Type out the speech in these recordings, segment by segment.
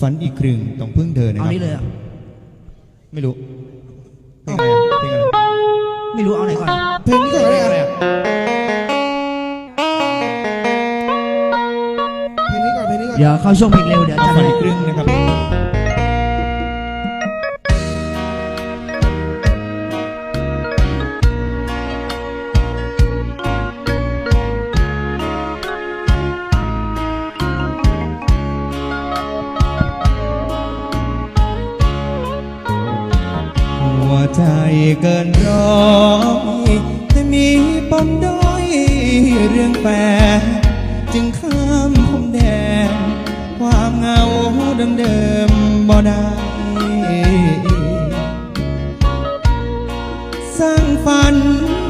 ฝันอีกครึ่งต้องพึ่งเธอนะเอาครับนี้เลยเหรอะไม่รู้เพลงอะไรอะเพลงอะไรไม่รู้เอาไหนก่อน เพลงนี้ก่อนได้อะไรอะเพลงนี้ก่อนเพลงนี้ก่อน เดี๋ยวเข้าช่วงเพลงเร็วเดี๋ยวจัดฝันให้อีกครึ่งนะครับ ใจเกินร้อยแต่มีปมด้อยเรื่องแปรจึงข้ามพรมแดน ความเหงาเดิมๆบ่ได้สร้างฝัน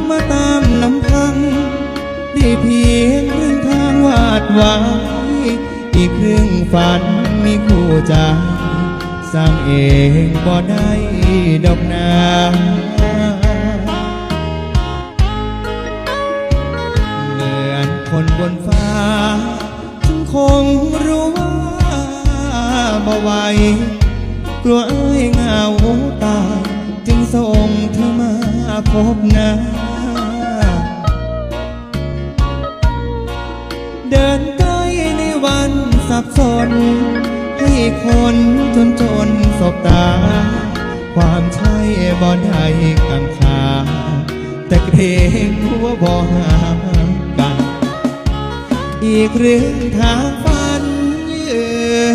มาตามลำพัง ได้เพียงครึ่งทางวาดไว้อีกครึ่งฝันมีคู่ใจ ร้างเองบ่ได้ดอกนาเหมือนคนบนฟ้าจึงคงรู้ว่าบ่ไหวกลัวเอ้ยเงาตาจึงส่งเธอมาพบหน้าเดินใกล้ในวันสับสนให้คนจน บตา ความใช่บ่ได้กังขาแต่เกรงหัวบ่หากัน อีกเรื่องทางฝันยื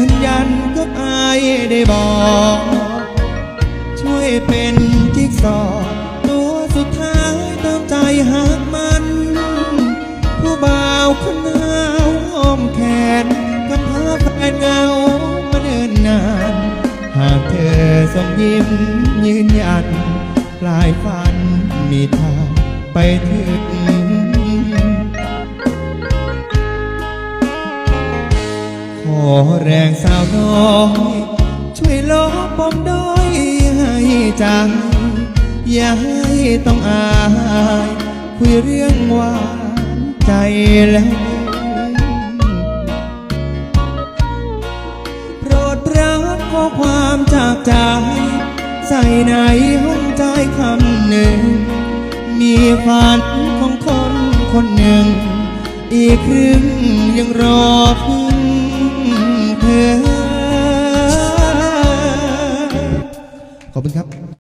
นยันกับอายได้บอก ส่งยิ้มยืนยันปลายฝันมีทางไปถึงขอแรงสาวน้อยช่วยลบปมด้อยให้จัง อย่าให้ต้องอาย คุยเรื่องหวานใจแล้วโปรดรับข้อความ ใจใส่ในห้องใจคำหนึ่ง มีฝันของคนคนหนึ่ง อีกครึ่งยังรอพึ่ง